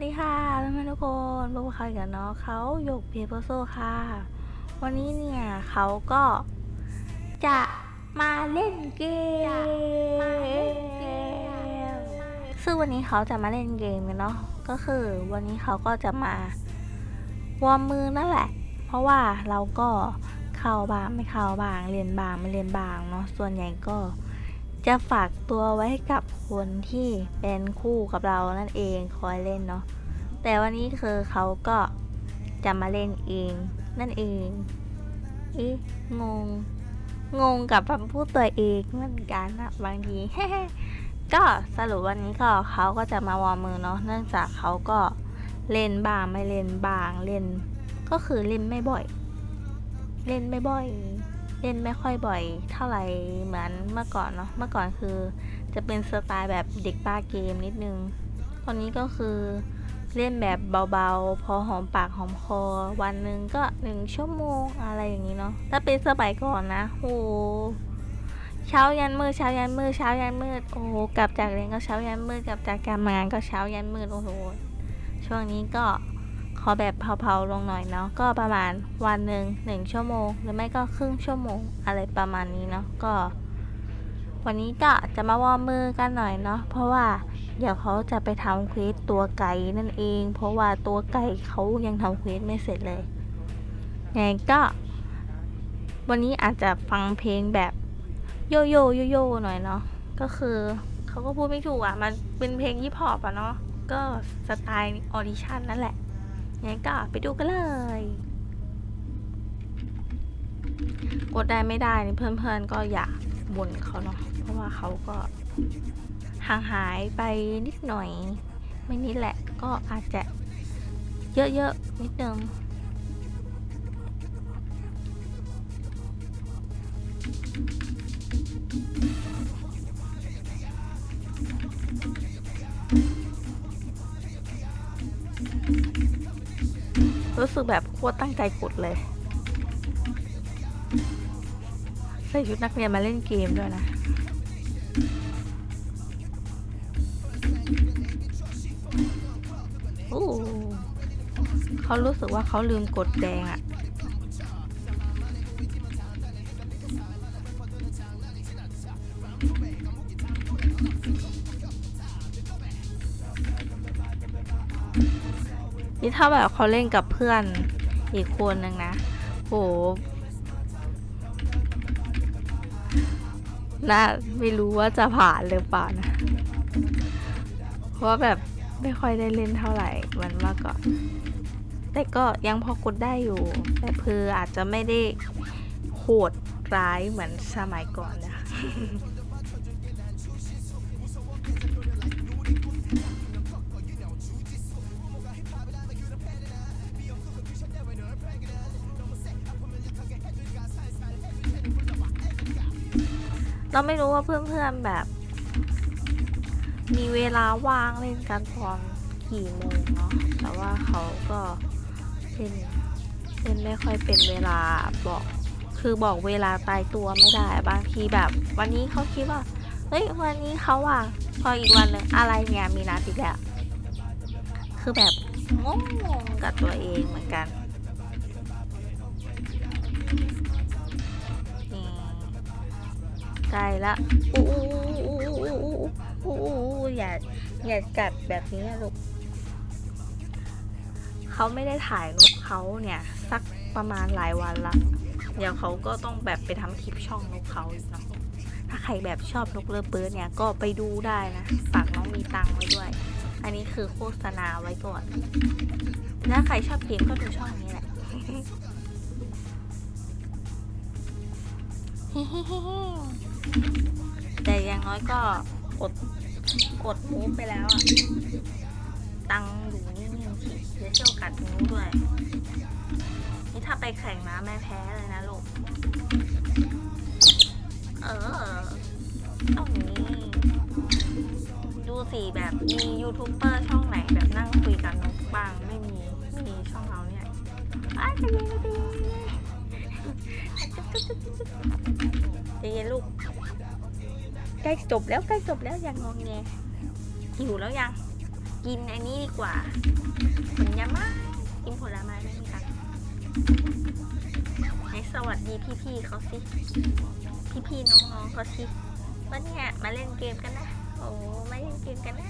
วัสดีค่ะเพื่อนๆทุกคนพบกับใครกันเนาะเขาหยกเพเปอร์โซค่ะ วันนี้เนี่ยเขาก็จะมาเล่นเกมซึ่งวันนี้เขาจะมาเล่นเกมกันเนาะก็คือวันนี้เขาก็จะมาวอร์มมือนั่นแหละ เพราะว่าเราก็เข้าบางไม่เข้าบางเรียนบางไม่เรียนบางเนาะส่วนใหญ่ก็ จะฝากตัวไว้กับคนที่เป็นคู่กับเรานั่นเองคอยเล่นเนาะแต่วันนี้คือเขาก็จะมาเล่นเองนั่นเองอีงง งงกับคำพูดตัวเองเหมือนกันนะบางทีก็สรุปวันนี้ก็เขาก็จะมาวอร์มมือเนาะเนื่องจากเขาก็เล่นบางไม่เล่นบางเล่น ก็คือเล่นไม่บ่อย เล่นไม่บ่อย เล่นไม่ค่อยบ่อยเท่าไหร่เหมือนเมื่อก่อนเนาะเมื่อก่อนคือจะเป็นสไตล์แบบเด็กป้าเกมนิดนึง ตอนนี้ก็คือเล่นแบบเบาๆ พอหอมปากหอมคอ วันหนึ่งก็หนึ่งชั่วโมงอะไรอย่างนี้เนาะถ้าเป็นสมัยก่อนนะโหเช้ายันมืดเช้ายันมืดเช้ายันมืดโอ้โหกลับจากเรียนก็เช้ายันมืดกลับจากการงานก็เช้ายันมืดโอ้โหช่วงนี้ก็ ขอแบบเผาๆลงหน่อยเนาะก็ประมาณวันหนึ่งหนึ่งชั่วโมง หรือไม่ก็ครึ่งชั่วโมงอะไรประมาณนี้เนาะก็ วันนี้ก็จะมาวอร์มมือกันหน่อยเนาะเพราะว่าเดี๋ยวเขาจะไปทำเควสตัวไก่นั่นเอง เพราะว่าตัวไก่เขายังทำเควสไม่เสร็จเลยไงก็ วันนี้อาจจะฟังเพลงแบบโยโย่โยโย่หน่อยเนาะก็คือเขาก็พูดไม่ถูกอะ มันเป็นเพลงยิปฮอปอะเนาะก็สไตล์ออดิชั่นนั่นแหละ งั้นก็ไปดูกันเลย กดได้ไม่ได้นี่เพื่อนๆก็อย่าบ่นเขาเนาะ เพราะว่าเขาก็ห่างหายไปนิดหน่อย ไม่นิดแหละก็อาจจะเยอะๆนิดนึง รู้สึกแบบโคตรตั้งใจกดเลย ใส่ชุดนักเรียนมาเล่นเกมด้วยนะโอ้เขารู้สึกว่าเขาลืมกดแดงอะ นี่ถ้าแบบเขาเล่นกับเพื่อนอีกคนนึงนะ โหน่าไม่รู้ว่าจะผ่านหรือเปล่านะ เพราะแบบไม่ค่อยได้เล่นเท่าไหร่มันมื่อก่อน แต่ก็ยังพอกดได้อยู่ แต่เพออาจจะไม่ได้โหดร้ายเหมือนสมัยก่อนนะ เราไม่รู้ว่าเพื่อนๆแบบ มีเวลาว่างเล่นกันตอนกี่โมงเนาะแต่ว่าเขาก็เล่นเล่นไม่ค่อยเป็นเวลาบอก คือบอกเวลาตายตัวไม่ได้ บางทีแบบ วันนี้เขาคิดว่าเฮ้ยวันนี้เขาว่างพออีกวันหนึ่งอะไรเนี่ยมีนัดอีกแล้วคือแบบงงกับตัวเองเหมือนกัน ใกล้ละอู้อู้อู้อย่าอย่ากัดแบบนี้ลูกเขาไม่ได้ถ่ายลูกเขาเนี่ย สักประมาณหลายวันละเดี๋ยวเขาก็ต้องแบบไปทำคลิปช่องลูกเขาอีกเนาะถ้าใครแบบชอบลูกเลิฟเบิร์ดเนี่ยก็ไปดูได้นะฝากน้องมีตังไว้ด้วย อันนี้คือโฆษณาไว้ก่อนถ้าใครชอบเกมก็ดูช่องนี้แหละ嘿嘿嘿嘿。 แต่อย่างน้อยก็กดกดมูฟไปแล้วอะตังอยู่นิ่งๆสิเดี๋ยวเจ้ากัดนิ้วด้วย นี่ถ้าไปแข่งนะแม่แพ้เลยนะลูก เออต้องนี้ดูสิแบบมียูทูบเบอร์ช่องไหนแบบนั่งคุยกันนกบ้างไม่มีไม่มีช่องเราเนี่ยอ้ายจะยิงจะยิง จะยิงลูก ใกล้จบแล้วใกล้จบแล้วอย่างงงแงหิวแล้วยัง กินอ้นี้ดีกว่าผลไม้กินผลไม้ได้ไหมคะไหนสวัสดีพี่ๆเขาสิ พี่ๆน้องๆเขาสิว่าเนี่ยมาเล่นเกมกันนะ โอ้มาเล่นเกมกันนะ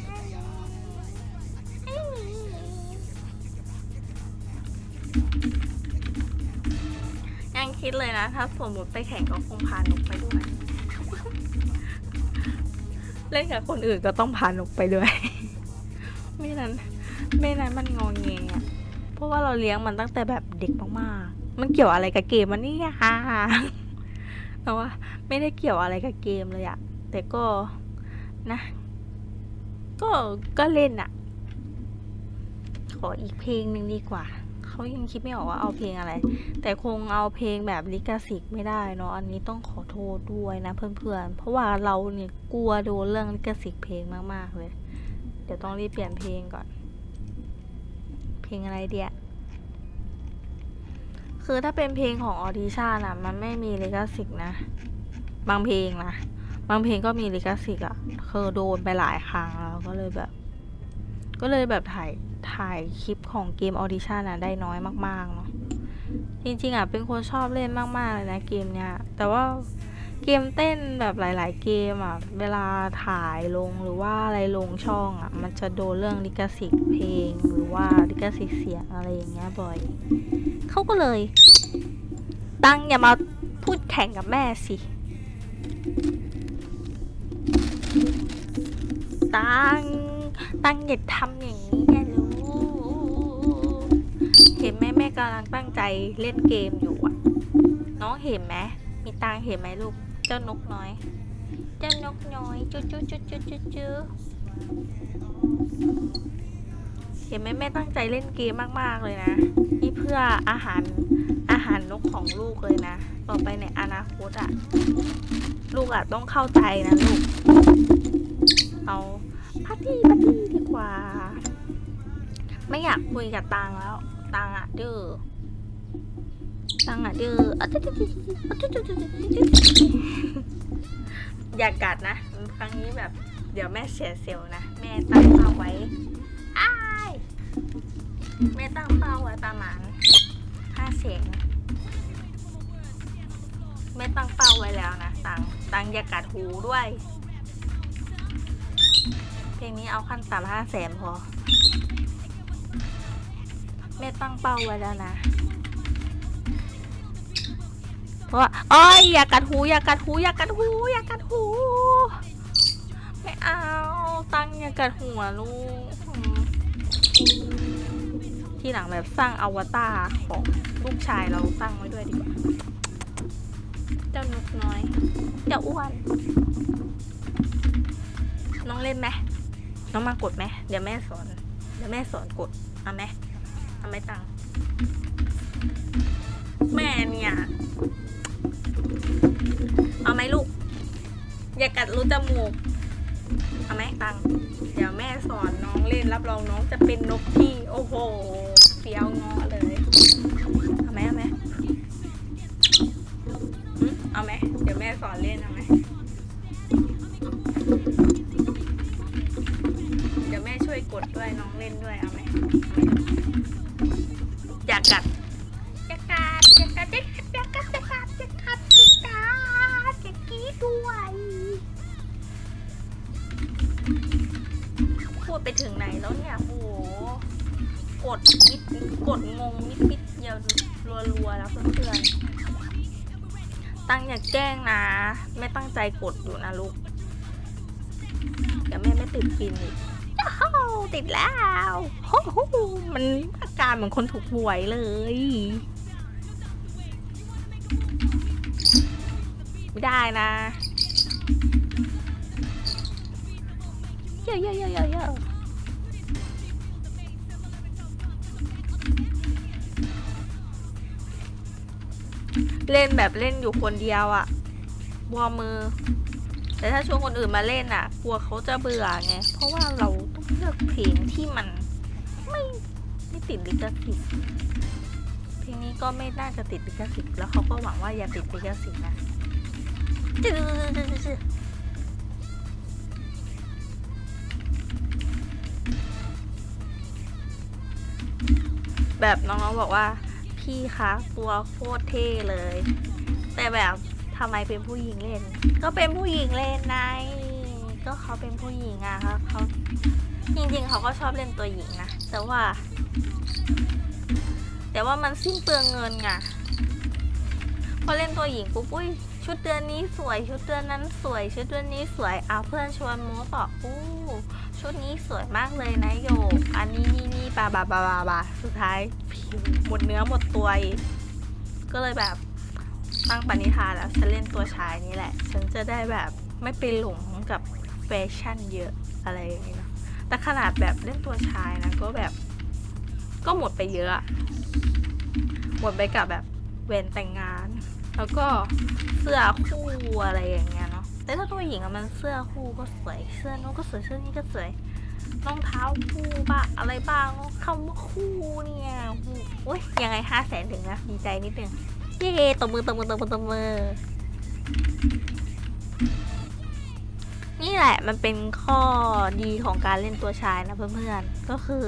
คิดเลยนะ ถ้าสมมติไปแข่งก็คงพาหนุกไปด้วย เล่นกับคนอื่นก็ต้องพานุกไปด้วย ไม่นั้น ไม่นั้นมันงองเงะเพราะว่าเราเลี้ยงมันตั้งแต่แบบเด็กมากๆ มันเกี่ยวอะไรกับเกมมันนี่ยฮ่าแต่ว่าไม่ได้เกี่ยวอะไรกับเกมเลยอะแต่ก็นะ ก็ก็เล่นอะขออีกเพลงหนึ่งดีกว่า เขายังคิดไม่ออกว่าเอาเพลงอะไร แต่คงเอาเพลงแบบลิขสิทธิ์ไม่ได้เนาะอันนี้ต้องขอโทษด้วยนะเพื่อนๆ เพราะว่าเราเนี่ยกลัวโดนเรื่องลิขสิทธิ์เพลงมากๆเลย เดี๋ยวต้องรีบเปลี่ยนเพลงก่อน เพลงอะไรเดียคือถ้าเป็นเพลงของออดิชั่นอะมันไม่มีลิขสิทธิ์นะ บางเพลงนะบางเพลงก็มีลิขสิทธิ์อะคือโดนไปหลายครั้งแล้วก็เลยแบบ ก็เลยแบบถ่ายถ่ายคลิปของเกมออดิชั่นอะได้น้อยมากๆเนาะจริงๆอะเป็นคนชอบเล่นมากๆเลยนะเกมเนี้ยแต่ว่าเกมเต้นแบบหลาย ๆ เกมอะเวลาถ่ายลงหรือว่าอะไรลงช่องอะมันจะโดนเรื่องลิขสิทธิ์เพลงหรือว่าลิขสิทธิ์เสียงอะไรอย่างเงี้ยบ่อยเขาก็เลย ตั้งอย่ามาพูดแข่งกับแม่สิ ตั้ง ตั้งอย่าทำอย่างนี้แกรู้เห็นไหมแม่กำลังตั้งใจเล่นเกมอยู่อะน้องเห็นไหมมีตังเห็นไหมลูก เจ้านกน้อย เจ้านกน้อยจุ๊จุ๊จุ๊จุ๊จุ๊จุ๊เห็นไหมแม่ตั้งใจเล่นเกมมากๆเลยนะนี่เพื่ออาหารอาหารนกของลูกเลยนะ ต่อไปในอนาคตอะลูกอะต้องเข้าใจนะลูก เอา พัตตี้พัตตี้ดีกว่า ไม่อยากคุยกับตังแล้ว ตังอะดื้อตังอะดื้ออะจุ๊จุ๊จุ๊จุ๊อะจุ๊จุ๊จุ๊จุ๊จุ๊อย่ากัดนะ ครั้งนี้แบบ เดี๋ยวแม่เสียเซลนะ แม่ตั้งเป้าไว้อ้ายแม่ตั้งเป้าไว้ประมาณห้าเสียงแม่ตั้งเป้าไว้แล้วนะ ตังตังอย่ากัดหูด้วย เพลงนี้เอาขั้นต่ำห้าแสนพอแม่ตั้งเป้าไว้แล้วนะเพราะว่าอ้อยอย่ากัดหูอย่ากัดหูอย่ากัดหูอย่ากัดหู ไม่เอาตั้งอย่ากัดหัวลูก ที่หลังแบบสร้างอวตารของลูกชายเราตั้งไว้ด้วยดีกว่า เจ้านกน้อย เจ้าอ้วน น้องเล่นไหม น้องมากดไหมเดี๋ยวแม่สอน เดี๋ยวแม่สอนกดเอาไหมเอาไหมตังแม่เนี่ย เอาไหมลูก อย่ากัดรูจมูก เอาไหมตัง เดี๋ยวแม่สอนน้องเล่นรับรองน้องจะเป็นนกที่ โอ้โหเฟี้ยวงอเลย เอาไหมเอาไหมเอาไหมเดี๋ยวแม่สอนเล่นเอาไหม ดด้วยน้องเล่นด้วยเอาไหมอยากกัดอยากกัดอยากกัดอยากกัดอยากกัดอยากกัดอยากกัดอยากีด้วยพูดไปถึงไหนแล้วเนี่ยโหกดมิดกดงงมิดมิดเดียวรัวรัวแล้วเพื่อนๆตั้งอยากแกล้งนะ ไม่ตั้งใจกดอยู่นะลูกเดี๋ยวแม่ไม่ติดฟินอีก ติดแล้วโอ้โหมันอาการเหมือนคนถูกหวยเลย ไม่ได้นะเยอะเยอะเยอะเยอะเล่นแบบเล่นอยู่คนเดียวอะวอมมือ แต่ถ้าชวนคนอื่นมาเล่นอะกลัวเขาจะเบื่อไง เพราะว่าเรา เลือกเพลงที่มันไม่ไม่ติดลิขสิทธิ์เพลงนี้ก็ไม่น่าจะติดลิขสิทธิ์แล้วเขาก็หวังว่าอย่าติดลิขสิทธิ์นะจืดแบบน้องๆบอกว่า พี่คะตัวโคตรเท่เลย แต่แบบทำไมเป็นผู้หญิงเล่น ก็เป็นผู้หญิงเล่นไงก็เขาเป็นผู้หญิงอะเขาเขา จริงๆเขาก็ชอบเล่นตัวหญิงนะ แต่ว่า แต่ว่ามันสิ้นเปลืองเงินไงพอเล่นตัวหญิงปุ๊บอุ้ยชุดเดือนนี้สวย ชุดเดือนนั้นสวย ชุดเดือนนี้สวยเอาเพื่อนชวนโม้ต่ออู้ชุดนี้สวยมากเลยนะโยก อันนี้นี่นี่บาบาบาบาบาสุดท้ายผิวหมดเนื้อหมดตัวก็เลยแบบตั้งปณิธานแล้วฉันเล่นตัวชายนี่แหละ ฉันจะได้แบบไม่ไปหลงกับแฟชั่นเยอะอะไรอย่างนี้เนะ แต่ขนาดแบบเล่นตัวชายนะก็แบบ ก็หมดไปเยอะ หมดไปกับแบบเวนแต่งงาน แล้วก็เสื้อคู่อะไรอย่างเงี้ยเนาะแต่ถ้าตัวหญิงอะมันเสื้อคู่ก็สวย เสื้อนู้นก็สวย เสื้อนี้ก็สวยรองเท้าคู่บ้างอะไรบ้างคำว่าคู่เนี่ยโอ้ยยังไงห้าแสนถึงนะดีใจนิดนึงเย้ตบมือตบมือตบมือตบมือ นี่แหละมันเป็นข้อดีของการเล่นตัวชายนะเพื่อนๆ ก็คือ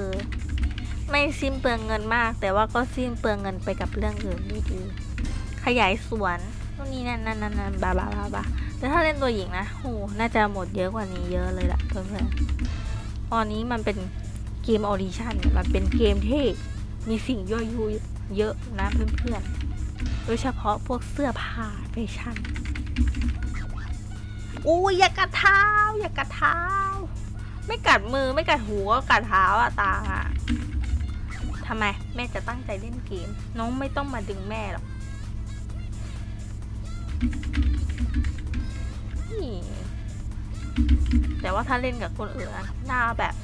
ไม่สิ้นเปลืองเงินมาก แต่ว่าก็สิ้นเปลืองเงินไปกับเรื่องอื่นดีๆขยายสวนนู่นนี่นั่นนั่นนั่นบาบาบาบาแต่ถ้าเล่นตัวหญิงนะโหน่าจะหมดเยอะกว่านี้เยอะเลยล่ะเพื่อนๆตอนนี้มันเป็นเกมออดิชั่นมันเป็นเกมที่มีสิ่งยั่วยุเยอะนะเพื่อนๆ โดยเฉพาะพวกเสื้อผ้าแฟชั่น อู้ยอย่ากัดเท้า อย่ากัดเท้า ไม่กัดมือไม่กัดหัวกัดเท้าอะตาทำไม แม่จะตั้งใจเล่นเกม น้องไม่ต้องมาดึงแม่หรอกแต่ว่าถ้าเล่นกับคนอื่นอะน่าแบบ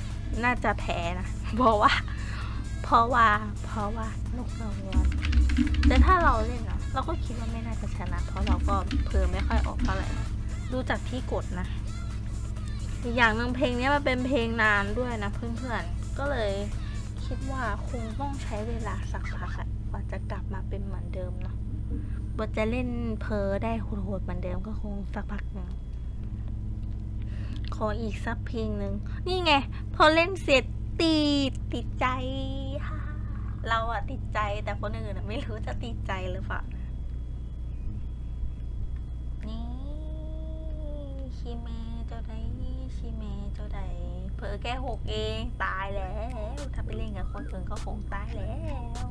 น่าจะแพ้นะ เพราะว่า เพราะว่า เพราะว่านกกระวอนแต่ถ้าเราเล่นอะเราก็คิดว่าไม่น่าจะชนะ เพราะเราก็เพลอไม่ค่อยออกเท่าไหร่ ดูจากที่กดนะอีกอย่างหนึ่งเพลงนี้มันเป็นเพลงนานด้วยนะเพื่อนๆ ก็เลยคิดว่าคงต้องใช้เวลาสักพักอะกว่าจะกลับมาเป็นเหมือนเดิมเนาะกว่าจะเล่นเพอได้โหดๆเหมือนเดิมก็คงสักพักหนึ่งขออีกสักเพลงหนึ่ง นี่ไง พอเล่นเสร็จติดติดใจ เราอะติดใจแต่คนอื่นอะไม่รู้จะติดใจหรือเปล่านะนี่ ชิเมเจ้าใดชิเม่เจ้าใดเผลอแค่หกเองตายแล้ว ถ้าไปเล่นกับคนอื่นก็คงตายแล้ว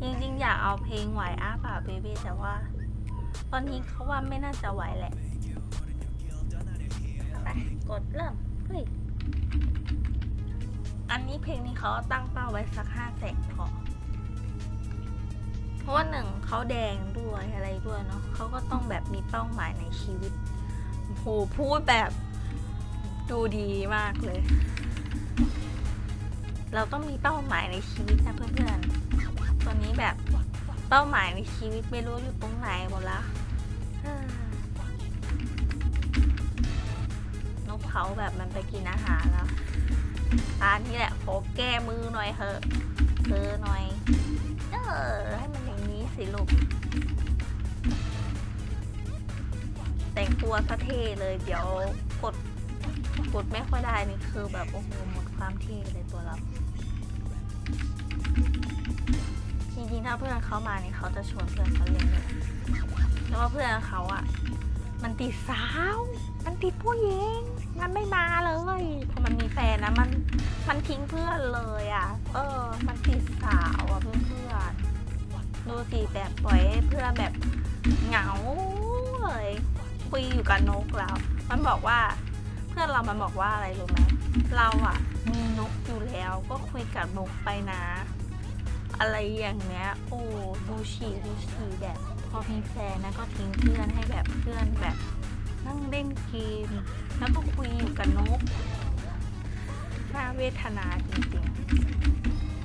จริงๆ อยากเอาเพลงไหวอ้าป่าเบบี้แต่ว่า ตอนนี้เขาว่าไม่น่าจะไหวแหละไปกดเริ่มเฮ้ยอันนี้เพลงนี้เขาตั้งเป้าไว้สักห้าแสนพอเพราะว่าหนึ่งเขาแดงด้วยอะไรด้วยเนาะเขาก็ต้องแบบมีเป้าหมายในชีวิต โหพูดแบบดูดีมากเลย เราต้องมีเป้าหมายในชีวิตนะเพื่อนๆ ตอนนี้แบบเป้าหมายในชีวิตไม่รู้อยู่ตรงไหนหมดแล้วนกเขาแบบมันไปกินอาหารแล้วตานี่แหละขอแก้มือหน่อยเถอะเธอหน่อย เออให้มันอย่างนี้สิลูก แต่งตัวซะเท่เลย เดี๋ยวกดกดไม่ค่อยได้นี่คือแบบโอ้โหหมดความเท่เลยตัวเราจริงๆถ้าเพื่อนเขามาเนี่ยเขาจะชวนเพื่อนเขาเล่นเลยแต่ว่าเพื่อนเขาอะมันติดสาว มันติดผู้หญิง มันไม่มาเลยพอมันมีแฟนนะมันมันทิ้งเพื่อนเลยอะเออ มันติดสาวอะเพื่อนเพื่อนดูสิแบบปล่อยให้เพื่อนแบบเหงาเลย คุยอยู่กับนกแล้ว มันบอกว่า เพื่อนเรามันบอกว่าอะไรรู้ไหมเราอะมีนกอยู่แล้วก็คุยกับนกไปนะ อะไรอย่างเงี้ย โอ้ดูฉี่ดูฉี่แบบ พอมีแฟนนะก็ทิ้งเพื่อนให้แบบเพื่อนแบบ นั่งเล่นเกมแล้วก็คุยอยู่กับนกน่าเวทนาจริง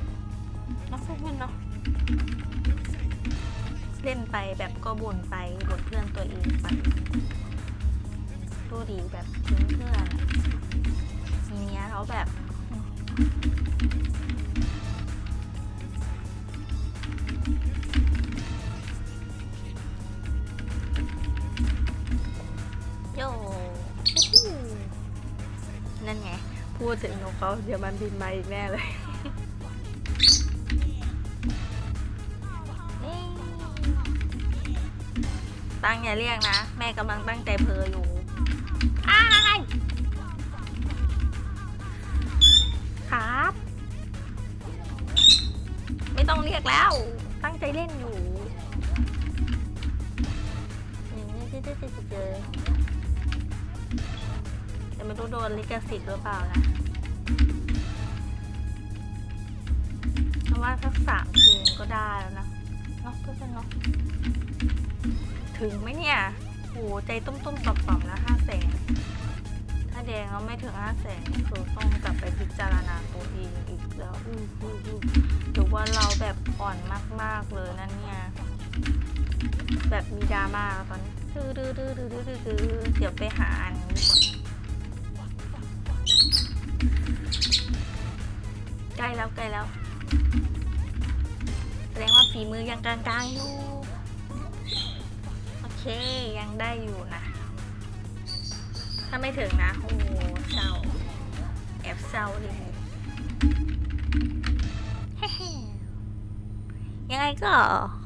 ๆแล้วเพื่อนเนาะ เล่นไปแบบก็บ่นไปบ่นเพื่อนตัวเองไปดูดีแบบทิ้งเพื่อนทีเนี้ยเขาแบบโยนั่นไง พูดถึงนกเขาเดี๋ยวมันบินมาอีกแน่เลย เรียกนะ แม่กำลังตั้งใจเพลออยู่อะไรครับ ไม่ต้องเรียกแล้ว ตั้งใจเล่นอยู่นี่นี่ที่ที่ที่เจอแต่ไม่รู้โดนลิขสิทธิ์หรือเปล่านะเพราะว่าสักสามทีมก็ได้แล้วนะเนาะเพื่อนๆเนาะ ถึงไหมเนี่ยโหใจตุ้มๆต่อมๆแล้วห้าแสนถ้าแดงแล้วไม่ถึงห้าแสนคือต้องกลับไปพิจารณาตัวเองอีกแล้วอู้หูหูหรือว่าเราแบบอ่อนมากๆเลยนั่นเนี่ยแบบมีดราม่าตอนนี้ดื้อดื้อดื้อดื้อดื้อดื้อเดี๋ยวไปหาอันนี้ใกล้แล้วใกล้แล้วแสดงว่าฝีมือยังกลางๆอยู่ เคยังได้อยู่นะ ถ้าไม่ถึงนะ โอ้เศร้าแอบเศร้าเลยยังไงก็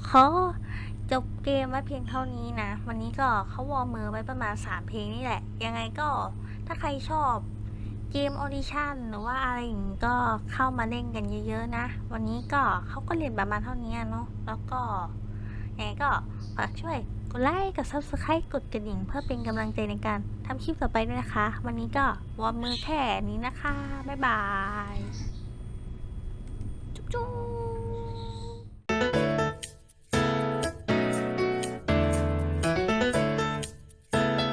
เขอจบเกมไว้เพียงเท่านี้นะ วันนี้ก็เขาวอร์มมือไว้ประมาณ 3 เพลงนี่แหละ ยังไงก็ถ้าใครชอบเกมออดิชั่นหรือว่าอะไรอย่างนี้ก็เข้ามาเล่นกันเยอะๆนะ วันนี้ก็เขาก็เรียนประมาณเท่านี้เนาะแล้วก็ ไงก็ฝากช่วยกดไลค์กด subscribe กดกระดิ่งเพื่อเป็นกำลังใจในการทำคลิปต่อไปด้วยนะคะ วันนี้ก็วอร์มมือแค่นี้นะคะ บ๊ายบาย จุ๊บ